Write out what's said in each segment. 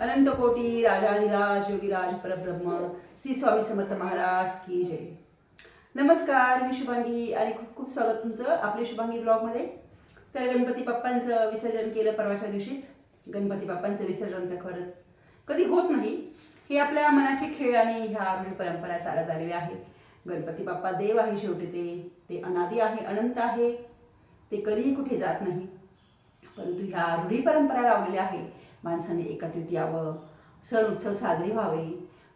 अनंत कोटी राजाधिराज योगीराज परब्रह्म श्री स्वामी समर्थ महाराज की जय. नमस्कार मी शुभांगी आणि खूप खूप स्वागत तुमचं आपल्या शुभांगी ब्लॉगमध्ये. तर गणपती बाप्पांचं विसर्जन केलं परवाच्या दिवशीच. गणपती बाप्पांचं विसर्जन तर खरंच कधी होत नाही. हे आपल्या मनाचे खेळ आणि ह्या आपली परंपरा चालत आलेल्या आहे. गणपती बाप्पा देव आहे शेवटी ते. ते अनादी आहे अनंत आहे. ते कधीही कुठे जात नाही. परंतु ह्या रूढी परंपरा लावलेल्या आहे. माणसाने एकत्रित यावं सण उत्सव साजरे व्हावे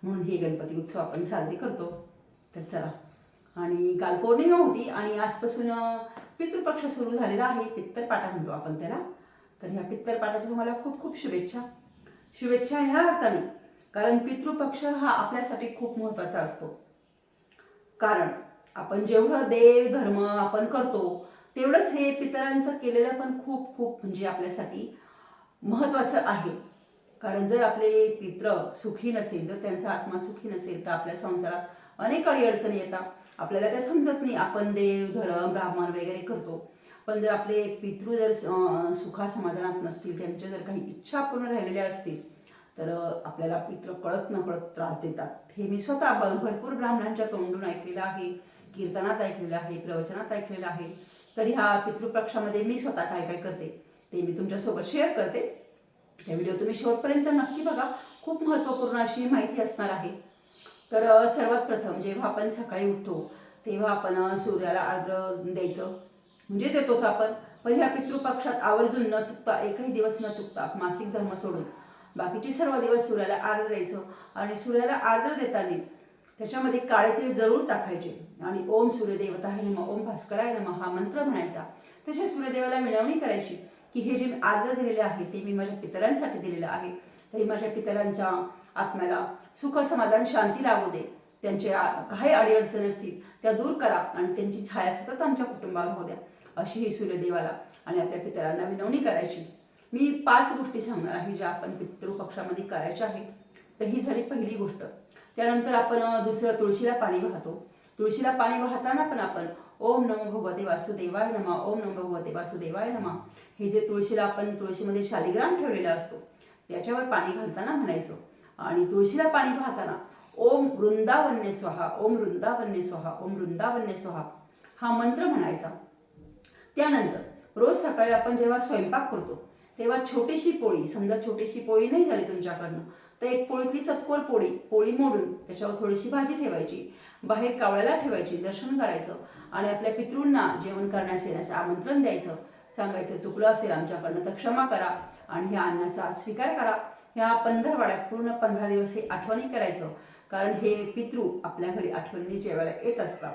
म्हणून हे गणपती उत्सव आपण साजरे करतो. तर चला. आणि काल पौर्णिमा होती आणि आजपासून पितृपक्ष सुरू झालेला आहे. पित्तरपाटा म्हणतो आपण त्याला. तर ह्या पित्तरपाठाच्या तुम्हाला खूप खूप शुभेच्छा. शुभेच्छा ह्या अर्थाने कारण पितृपक्ष हा आपल्यासाठी खूप महत्त्वाचा असतो. कारण आपण जेवढं देव धर्म आपण करतो तेवढंच हे पितरांचं केलेलं पण खूप खूप म्हणजे आपल्यासाठी महत्त्वाचं आहे. कारण जर आपले पित्र सुखी नसेल जर त्यांचा आत्मा सुखी नसेल तर आपल्या संसारात अनेक अडचणी येतात. आपल्याला त्या समजत नाही आपण देव धर्म ब्राह्मण वगैरे करतो. पण जर आपले पितृ जर सुखा समाधानात नसतील त्यांच्या जर काही इच्छा पूर्ण राहिलेल्या असतील तर आपल्याला पित्र कळत न कळत त्रास देतात. हे मी स्वतः भरपूर ब्राह्मणांच्या तोंडून ऐकलेलं आहे कीर्तनात ऐकलेलं आहे प्रवचनात ऐकलेलं आहे. तर ह्या पितृपक्षामध्ये मी स्वतः काय काय करते ते मी तुमच्यासोबत शेअर करते. हे व्हिडिओ तुम्ही शेवटपर्यंत नक्की बघा. खूप महत्त्वपूर्ण अशी माहिती असणार आहे. तर सर्वात प्रथम जेव्हा आपण सकाळी उठतो तेव्हा आपण सूर्याला आर्द्र द्यायचं. म्हणजे देतोच आपण. पण ह्या पितृपक्षात आवर्जून न चुकता एकही दिवस न चुकता मासिक धर्म सोडून बाकीचे सर्व दिवस सूर्याला आर्द्र द्यायचं. आणि सूर्याला आर्द्र देताना त्याच्यामध्ये काळे तीळ जरूर टाकायचे. आणि ओम सूर्यदेवता नम ओम भास्कराय नम हा मंत्र म्हणायचा. तसे सूर्यदेवाला मिळवणी करायची. की हे जे मी आर्द्र दिलेले आहे ते मी माझ्या पितरांसाठी दिलेलं आहे. तरी माझ्या पितरांच्या आत्म्याला सुख समाधान शांती लागू दे. त्यांचे काही अडीअडचणी असतील त्या दूर करा आणि त्यांची छाया सतत आमच्या कुटुंबावर होऊ द्या. अशी ही सूर्यदेवाला आणि आपल्या पितरांना विनवणी करायची. मी पाच गोष्टी सांगणार आहे ज्या आपण पितृपक्षामध्ये करायच्या आहेत. तर ही झाली पहिली गोष्ट. त्यानंतर आपण दुसरं तुळशीला पाणी वाहतो. तुळशीला पाणी वाहताना पण आपण ओम नमो भगवते वासुदेवाय नमा ओम नमो भगवते वासुदेवाय नमा. हे जे तुळशीला आपण तुळशीमध्ये शालिग्राम ठेवलेला असतो त्याच्यावर पाणी घालताना म्हणायचं. आणि तुळशीला पाणी पाहताना ओम वृंदावन्य स्वाहा ओम वृंदावन्य स्वाहा ओम वृंदावन्य स्वाहा हा मंत्र म्हणायचा. त्यानंतर रोज सकाळी आपण जेव्हा स्वयंपाक करतो तेव्हा छोटीशी पोळी समजा छोटीशी पोळी नाही झाली तुमच्याकडनं तर एक पोळीतली चतकोर पोळी पोळी मोडून त्याच्यावर थोडीशी भाजी ठेवायची. बाहेर कावळ्याला ठेवायची दर्शन करायचं आणि आपल्या पितृंना जेवण करण्यास येण्याचं आमंत्रण द्यायचं. सांगायचं चुकलं असेल आमच्याकडनं तर क्षमा करा आणि ह्या अन्नाचा स्वीकार करा. ह्या पंधरवाड्यात पूर्ण पंधरा दिवस हे आठवणी करायचं. कारण हे पितृ आपल्या घरी आठवणी जेवायला येत असतात.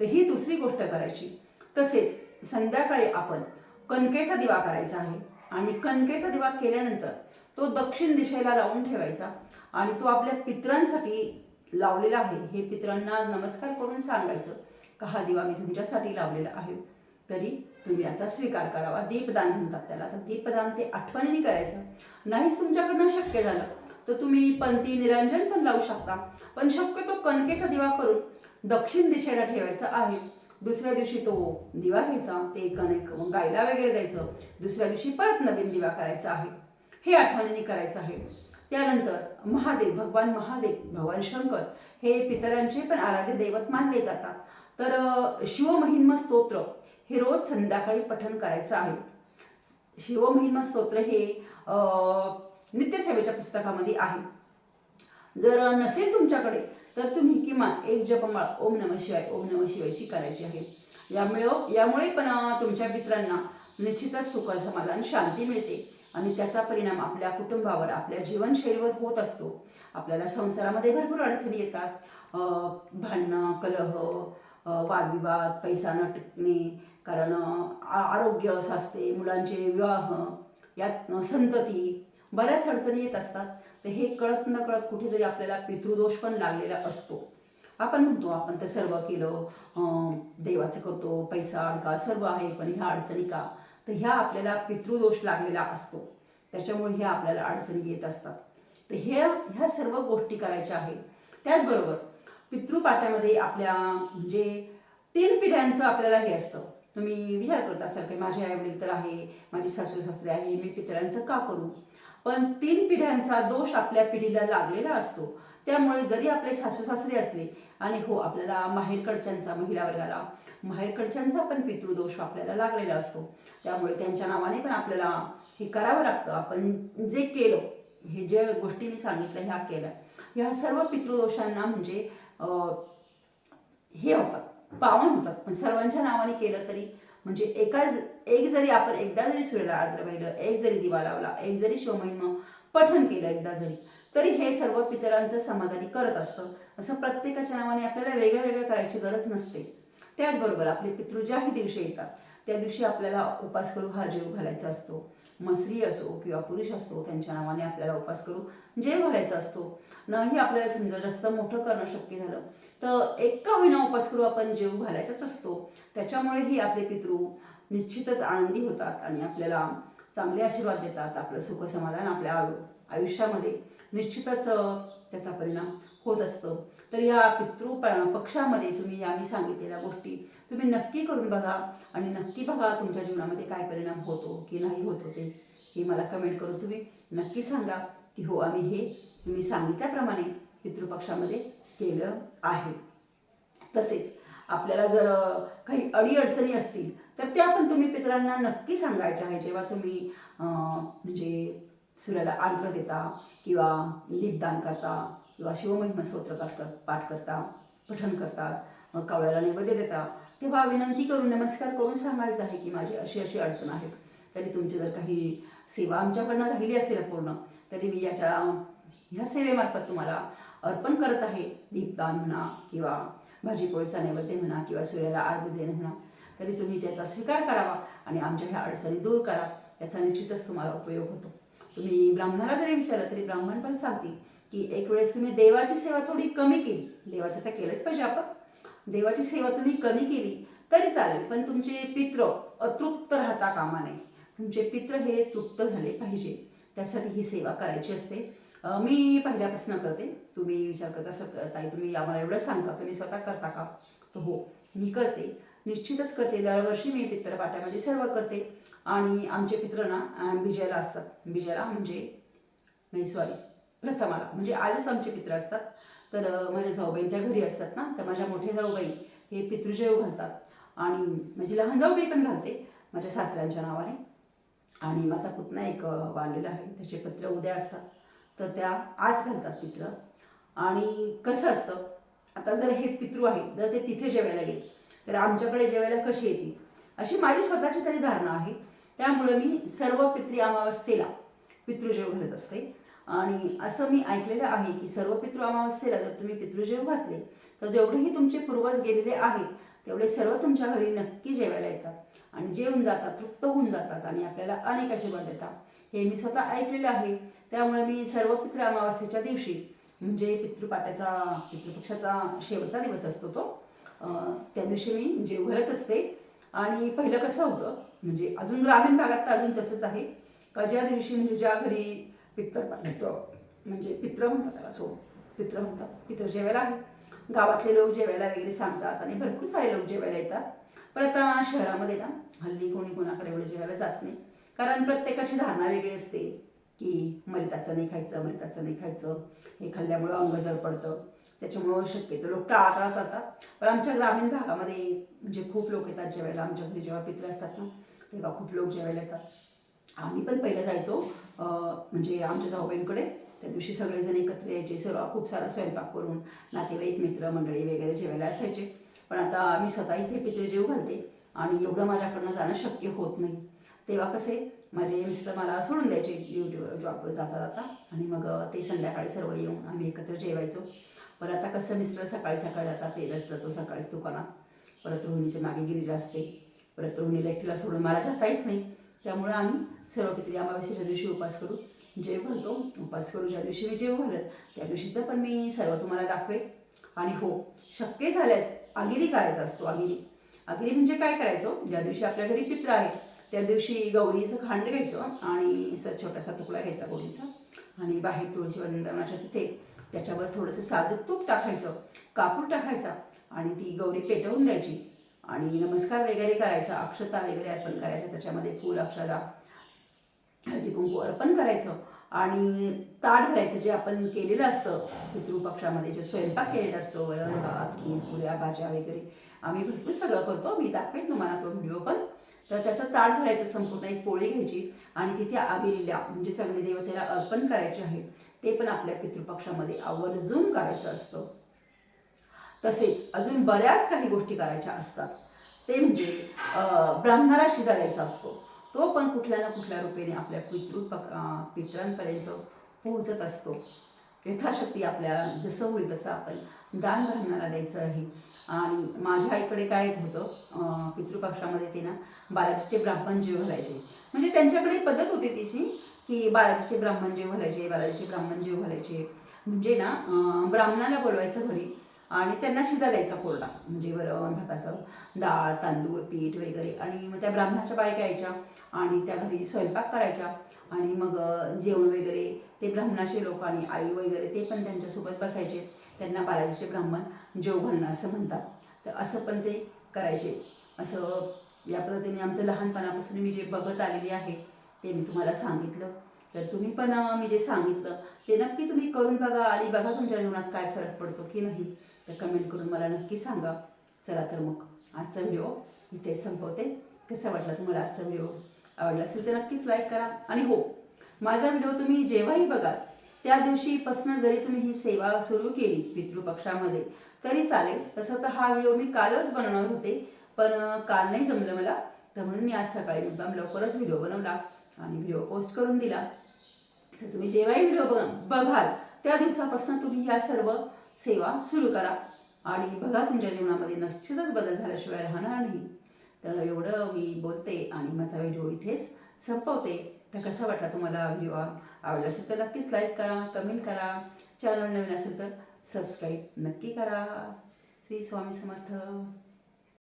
तर ही दुसरी गोष्ट करायची. तसेच संध्याकाळी आपण कणकेचा दिवा करायचा आहे. आणि कणकेचा दिवा केल्यानंतर तो दक्षिण दिशेला लावून ठेवायचा आणि तो आपल्या पित्रांसाठी लावलेला आहे. हे पितरांना नमस्कार करून सांगायचं का हा दिवा मी तुमच्यासाठी लावलेला आहे? तरी तुम्ही याचा स्वीकार करावा. दीपदान म्हणतात त्याला. तर दीपदान ते आठवणीने करायचं. नाहीच तुमच्याकडनं शक्य झालं तर तुम्ही पंथी निरंजन पण लावू शकता. पण शक्यतो कणकेचा दिवा करून दक्षिण दिशेला ठेवायचा आहे. दुसऱ्या दिवशी तो दिवा घ्यायचा ते कणिक गायला वगैरे द्यायचं. दुसऱ्या दिवशी परत नवीन दिवा करायचा आहे. हे आठवणीने करायचं आहे. त्यानंतर महादेव भगवान महादेव भगवान शंकर हे पितरांचे पण आराध्य दैवत मानले जातात. तर शिवमहिन्म स्तोत्र हे रोज संध्याकाळी पठन करायचं आहे. शिवमहिन्म स्तोत्र हे नित्यसेवेच्या पुस्तकामध्ये आहे. जर नसेल तुमच्याकडे तर तुम्ही किमान एक जपमाळ ओम नम शिवाय ओम नम शिवायची करायची आहे. यामुळे यामुळे पण तुमच्या मित्रांना निश्चितच सुख समाधान शांती मिळते. आणि त्याचा परिणाम आपल्या कुटुंबावर आपल्या जीवनशैलीवर होत असतो. आपल्याला संसारामध्ये भरपूर अडचणी येतात. भांडणं कलह वादविवाद पैसा न टिकणे कारण आ- आरोग्य स्वास्थ्य मुलांचे विवाह यात संतती बऱ्याच अडचणी येत असतात. तर हे कळत न कळत कुठेतरी आपल्याला पितृदोष पण लागलेला असतो. आपण म्हणतो आपण तर सर्व केलं देवाचं करतो पैसा अडका सर्व आहे पण ह्या अडचणी का? तर ह्या आपल्याला पितृदोष लागलेला असतो. त्याच्यामुळे ह्या आपल्याला अडचणी येत असतात. तर हे ह्या सर्व गोष्टी करायच्या आहेत. त्याचबरोबर पितृपाट्यामध्ये आपल्या म्हणजे तीन पिढ्यांचं आपल्याला हे असतं. तुम्ही विचार करत असाल की माझे आई वडील तर आहे माझी सासू सासरे आहे मी पितरांचं का करू? पण तीन पिढ्यांचा दोष आपल्या पिढीला लागलेला असतो. त्यामुळे जरी आपले सासू सासरे असले आणि हो आपल्याला माहेरकडच्यांचा महिला वर्गाला माहेरकडच्यांचा पण पितृदोष आपल्याला लागलेला असतो. त्यामुळे त्यांच्या नावाने पण आपल्याला हे करावं लागतं. आपण जे केलं हे जे गोष्टी मी सांगितलं ह्या केल्या. ह्या सर्व पितृदोषांना म्हणजे हे होतात. पावन होतात. पण सर्वांच्या नावाने केलं तरी म्हणजे एका एक जरी आपण एकदा जरी सूर्याला आर्द्र पाहिलं एक जरी दिवा लावला एक जरी शिवमहिम पठन केलं एकदा जरी तरी हे सर्व पितरांचं समाधानी करत असतं. असं प्रत्येकाच्या नावाने आपल्याला वेगळं वेगळं करायची गरज नसते. त्याचबरोबर आपले पितृ ज्याही दिवशी येतात. त्या दिवशी आपल्याला उपास करू हा जीव घालायचा असतो. मग स्त्री असो किंवा पुरुष असतो त्यांच्या नावाने आपल्याला उपास करू जेव घालायचा असतो. नाही आपल्याला समजा जास्त मोठं करणं शक्य झालं तर एका का होईना उपास करू आपण जेव घालायचाच असतो. त्याच्यामुळेही आपले पितृ निश्चितच आनंदी होतात आणि आपल्याला चांगले आशीर्वाद देतात. आपलं सुखसमाधान आपल्या आयु- आयुष्यामध्ये निश्चितच त्याचा परिणाम होत असतो. तर या पितृ प- पक्षामध्ये तुम्ही या मी सांगितलेल्या गोष्टी तुम्ही नक्की करून बघा आणि नक्की बघा तुमच्या जीवनामध्ये काय परिणाम होतो की नाही होतो ते हे मला कमेंट करून तुम्ही नक्की सांगा की हो आम्ही हे तुम्ही सांगितल्याप्रमाणे पितृपक्षामध्ये केलं आहे. तसेच आपल्याला जर काही अडीअडचणी असतील तर त्या पण तुम्ही पितरांना नक्की सांगायच्या आहे जेव्हा तुम्ही म्हणजे सूर्याला अर्घ्य देता किंवा दीपदान करता किंवा शिवमहिमा स्तोत्र पाठ कर पाठ करता पठन करतात मग कावळ्याला नैवेद्य देता. तेव्हा विनंती करून नमस्कार करून सांगायचं आहे की माझी अशी अशी अडचण आहे. तरी तुमची जर काही सेवा आमच्याकडनं राहिली असेल पूर्ण तरी मी याच्या ह्या सेवेमार्फत तुम्हाला अर्पण करत आहे. दीपदान म्हणा किंवा भाजी पोळीचा नैवेद्य म्हणा किंवा सूर्याला अर्घ्य देणं म्हणा तरी तुम्ही त्याचा स्वीकार करावा आणि आमच्या ह्या अडचणी दूर करा. याचा निश्चितच तुम्हाला उपयोग होतो. तुम्ही ब्राह्मणाला जरी विचारलं तरी ब्राह्मण पण सांगतील की एक वेळेस तुम्ही देवाची सेवा थोडी कमी केली. देवाचं तर केलंच पाहिजे आपण. देवाची सेवा तुम्ही कमी केली तरी चालेल. पण तुमचे पित्र अतृप्त राहता कामा नये. तुमचे पित्र हे तृप्त झाले पाहिजे. त्यासाठी ही सेवा करायची असते. मी पहिल्यापासून करते. तुम्ही विचार करता असं ताई तुम्ही आम्हाला एवढं सांगता तुम्ही स्वतः करता का? तर हो मी करते. निश्चितच करते. दरवर्षी मी पित्रपाट्यामध्ये सर्व करते. आणि आमचे पित्र ना अं, असतात. बिजाला म्हणजे नाही सॉरी प्रथमाला. म्हणजे आजच आमचे पित्र असतात. तर माझ्या जाऊबाई त्या घरी असतात ना. तर माझ्या मोठ्या जाऊबाई हे पितृजेव घालतात. आणि माझी लहान जाऊबाई पण घालते माझ्या सासऱ्यांच्या नावाने. आणि माझा पुतना एक वाढलेला आहे. त्याचे पत्र उद्या असतात. तर त्या आज घालतात पित्र. आणि कसं असतं आता जर हे पितृ आहे जर ते तिथे जेवायला गेले तर आमच्याकडे जेवायला कशी येतील? अशी माझी स्वतःची तरी धारणा आहे. त्यामुळे मी सर्व पितृ अमावस्येला पितृजेव घालत असते. आणि असं मी ऐकलेलं आहे की सर्व पितृ अमावस्येला जर तुम्ही पितृजेव घातले तर जेवढेही तुमचे पूर्वज गेलेले आहेत तेवढे सर्व तुमच्या घरी नक्की जेवायला येतात. आणि जेवून जातात तृप्त होऊन जातात आणि आपल्याला अनेक आशीर्वाद देतात. हे मी स्वतः ऐकलेलं आहे. त्यामुळे मी सर्व पितृ अमावस्येच्या दिवशी म्हणजे पितृपाट्याचा पितृपक्षाचा शेवटचा दिवस असतो तो त्या दिवशी मी जेव घालत असते. आणि पहिलं कसं होतं म्हणजे अजून ग्रामीण भागात तर अजून तसंच आहे. का ज्या दिवशी म्हणजे ज्या घरी पितरपाट्याचं म्हणजे पित्र म्हणतात त्याला सो पित्र म्हणतात. पित्र जेवायला आहे. गावातले लोक जेवायला वगैरे सांगतात आणि भरपूर सारे लोक जेवायला येतात. पण आता शहरामध्ये ना हल्ली कोणी कोणाकडे एवढं जेवायला जात नाही. कारण प्रत्येकाची धारणा वेगळी असते की मरिताचं नाही खायचं मरिताचं नाही खायचं. हे खाल्ल्यामुळं अंग जर पडतं. त्याच्यामुळं शक्यतो लोक टाळाटाळ करतात. पण आमच्या ग्रामीण भागामध्ये म्हणजे खूप लोक येतात जेवायला. आमच्या घरी जेव्हा पित्र असतात ना तेव्हा खूप लोक जेवायला येतात. आम्ही पण पहिलं जायचो म्हणजे आमच्या जाऊबाईंकडे. त्या दिवशी सगळेजण एकत्र यायचे सर्व खूप सारा स्वयंपाक करून नातेवाईक मित्र मंडळी वगैरे जेवायला असायचे. पण आता मी स्वतः इथे पितृ जेव घालते आणि एवढं माझ्याकडनं जाणं शक्य होत नाही. तेव्हा कसे माझे मिस्टर मला सोडून द्यायचे ड्युटीवर जॉबवर जाता जाता आणि मग ते संध्याकाळी सर्व येऊन आम्ही एकत्र जेवायचो. परत आता कसं मिस्टर सकाळी सकाळी जातात तेलच जातो सकाळीच दुकानात. परत रोहिणीच्या मागे गिरीजा असते. परत रोहिणीला एकटीला सोडून मला जाता येत नाही. त्यामुळं आम्ही सर्व पित्री अमावस्येच्या दिवशी उपास करू जे घालतो उपास करू ज्या दिवशी मी जेव घालत त्या दिवशीचं पण मी सर्व तुम्हाला दाखवेन. आणि हो शक्य झाल्यास आगिरी करायचा असतो आगिरी. आगिरी म्हणजे काय करायचं? ज्या दिवशी आपल्या घरी पित्र आहे त्या दिवशी गौरीचं खांड घ्यायचं आणि असा छोटासा तुकडा घ्यायचा गौरीचा. आणि बाहेर तुळशी वंदनाच्या तिथे त्याच्यावर थोडंसं साजूक तूप टाकायचं कापूर टाकायचा आणि ती गौरी पेटवून द्यायची. आणि नमस्कार वगैरे करायचा अक्षता वगैरे अर्पण करायच्या त्याच्यामध्ये फूल अक्षरा हळदी कुंकू अर्पण करायचं. आणि ताट भरायचं जे आपण केलेलं असतं पितृपक्षामध्ये जे स्वयंपाक केलेला असतो वरण भात खीर पुऱ्या भाज्या वगैरे. आम्ही भरपूर सगळं करतो मी दाखवेन तुम्हाला तो व्हिडिओ पण. तर त्याचं ताट भरायचं संपूर्ण एक पोळी घ्यायची आणि तिथे आविरीला म्हणजे सगळे देवतेला अर्पण करायचे आहे. ते पण आपल्या पितृपक्षामध्ये आवर्जून करायचं असतं. तसेच अजून बऱ्याच काही गोष्टी करायच्या असतात. ते म्हणजे अं, ब्राह्मणाला असतो. तो पण कुठल्या ना कुठल्या रूपेने आपल्या पितृ पितरांपर्यंत पोहोचत असतो. यथाशक्ती आपल्या जसं होईल तसं आपण दान ब्राह्मणाला द्यायचं आहे. आणि माझ्या आईकडे काय होतं पितृपक्षामध्ये ते ना बालाजीचे ब्राह्मण जीव घालायचे. म्हणजे त्यांच्याकडे पद्धत होती तिची की बालाजीचे ब्राह्मण जीव घालायचे बालाजीचे ब्राह्मण जीव घालायचे. म्हणजे ना ब्राह्मणाला बोलवायचं घरी आणि त्यांना शिदा द्यायचा कोरडा म्हणजे वरण भाताचं डाळ तांदूळ पीठ वगैरे. आणि मग त्या ब्राह्मणाच्या बायका यायच्या आणि त्या घरी स्वयंपाक करायच्या. आणि मग जेवण वगैरे ते ब्राह्मणाचे लोक आणि आई वगैरे ते पण त्यांच्यासोबत बसायचे. त्यांना बालाजीचे ब्राह्मण जेव घालणं असं म्हणतात. तर असं पण ते करायचे. असं या पद्धतीने आमचं लहानपणापासून मी जे बघत आलेली आहे ते मी तुम्हाला सांगितलं. तर तुम्ही पण मी जे सांगितलं ते नक्की तुम्ही करून बघा आणि बघा तुमच्या जीवनात काय फरक पडतो की नाही. तर कमेंट करून मला नक्की सांगा. चला तर मग आजचा व्हिडिओ इथे संपवते. कसा वाटला तुम्हाला आजचा व्हिडिओ आवडला असेल तर नक्कीच लाईक करा. आणि हो माझा व्हिडिओ तुम्ही जेव्हाही बघाल त्या दिवशीपासून जरी तुम्ही ही सेवा सुरू केली पितृपक्षामध्ये तरी चालेल. तसं तर हा व्हिडिओ मी कालच बनवणार होते पण काल नाही जमलं मला. तर म्हणून मी आज सकाळी मुद्दाम लवकरच व्हिडिओ बनवला आणि व्हिडिओ पोस्ट करून दिला. तर तुम्ही जेव्हाही व्हिडिओ बघाल त्या दिवसापासून तुम्ही ह्या सर्व सेवा सुरू करा. आणि बघा तुमच्या जीवनामध्ये निश्चितच बदल झाल्याशिवाय राहणार नाही. तर एवढं मी बोलते आणि माझा व्हिडिओ इथेच संपवते. तर कसा वाटला तुम्हाला व्हिडिओ? आवडला असेल तर नक्कीच लाईक करा कमेंट करा. चॅनल नवीन असेल तर सबस्क्राईब नक्की करा. श्री स्वामी समर्थ.